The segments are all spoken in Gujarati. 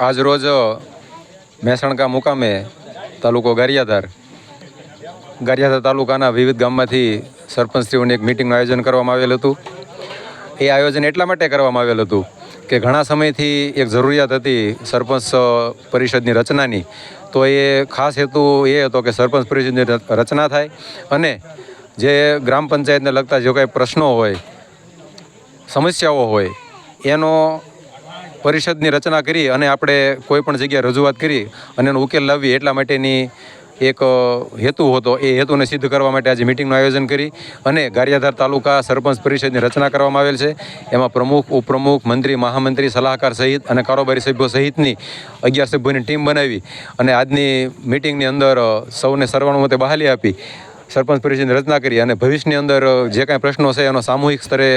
આજ રોજ મહેસાણકા મુકામે તાલુકો ગારિયાધાર ગારિયાધાર તાલુકાના વિવિધ ગામમાંથી સરપંચશ્રીઓની એક મિટિંગનું આયોજન કરવામાં આવેલ હતું. એ આયોજન એટલા માટે કરવામાં આવેલ હતું કે ઘણા સમયથી એક જરૂરિયાત હતી સરપંચ પરિષદની રચનાની. તો એ ખાસ હેતુ એ હતો કે સરપંચ પરિષદની રચના થાય અને જે ગ્રામ પંચાયતને લગતા જે કાંઈ પ્રશ્નો હોય, સમસ્યાઓ હોય, એનો પરિષદની રચના કરી અને આપણે કોઈ પણ જગ્યાએ રજૂઆત કરી અને એનો ઉકેલ લાવીએ એટલા માટેની એક હેતુ હતો. એ હેતુને સિદ્ધ કરવા માટે આજે મિટિંગનું આયોજન કરી અને ગારિયાધાર તાલુકા સરપંચ પરિષદની રચના કરવામાં આવેલ છે. એમાં પ્રમુખ, ઉપપ્રમુખ, મંત્રી, મહામંત્રી, સલાહકાર સહિત અને કારોબારી સભ્યો સહિતની અગિયાર સભ્યોની ટીમ બનાવી અને આજની મિટિંગની અંદર સૌને સર્વાનુમતે બહાલી આપી. સરપંચ પરિષદની રચના કરી અને ભવિષ્યની અંદર જે કાંઈ પ્રશ્નો છે એનો સામૂહિક સ્તરે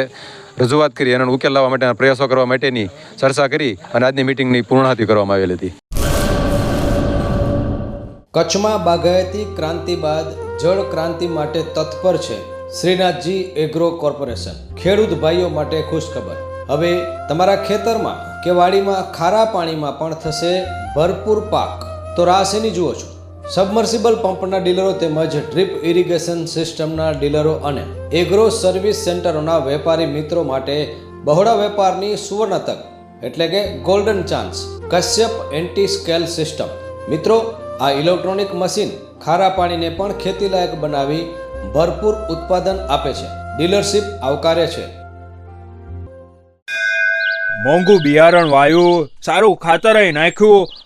રજૂઆત કરી અને ઉકેલ લાવવા માટેના પ્રયાસો કરવા માટેની ચર્ચા કરી અને આજની મિટિંગની પૂર્ણાહતિ કરવામાં આવેલી હતી. કચ્છમાં બાગાયતી ક્રાંતિ બાદ જળ ક્રાંતિ માટે તત્પર છે શ્રીનાથજી એગ્રો કોર્પોરેશન. ખેડૂત ભાઈઓ માટે ખુશખબર. હવે તમારા ખેતરમાં કે વાડીમાં ખારા પાણીમાં પણ થશે ભરપૂર પાક. તો રાશિની જુઓ છો. સબમર્સિબલ પંપના ડીલરો તેમજ ડ્રીપ ઇરિગેશન સિસ્ટમના ડીલરો અને એગ્રો સર્વિસ સેન્ટરોના વેપારી મિત્રો માટે બહોળા વેપારની સુવર્ણ તક, એટલે કે golden chance Kashyap anti scale system મિત્રો, આ ઇલેક્ટ્રોનિક મશીન ખારા પાણીને પણ ખેતીલાયક બનાવી ભરપૂર ઉત્પાદન આપે છે. ડીલરશીપ આવકારે છે. મોંઘું બિયારણ વાયુ, સારું ખાતર નાખ્યું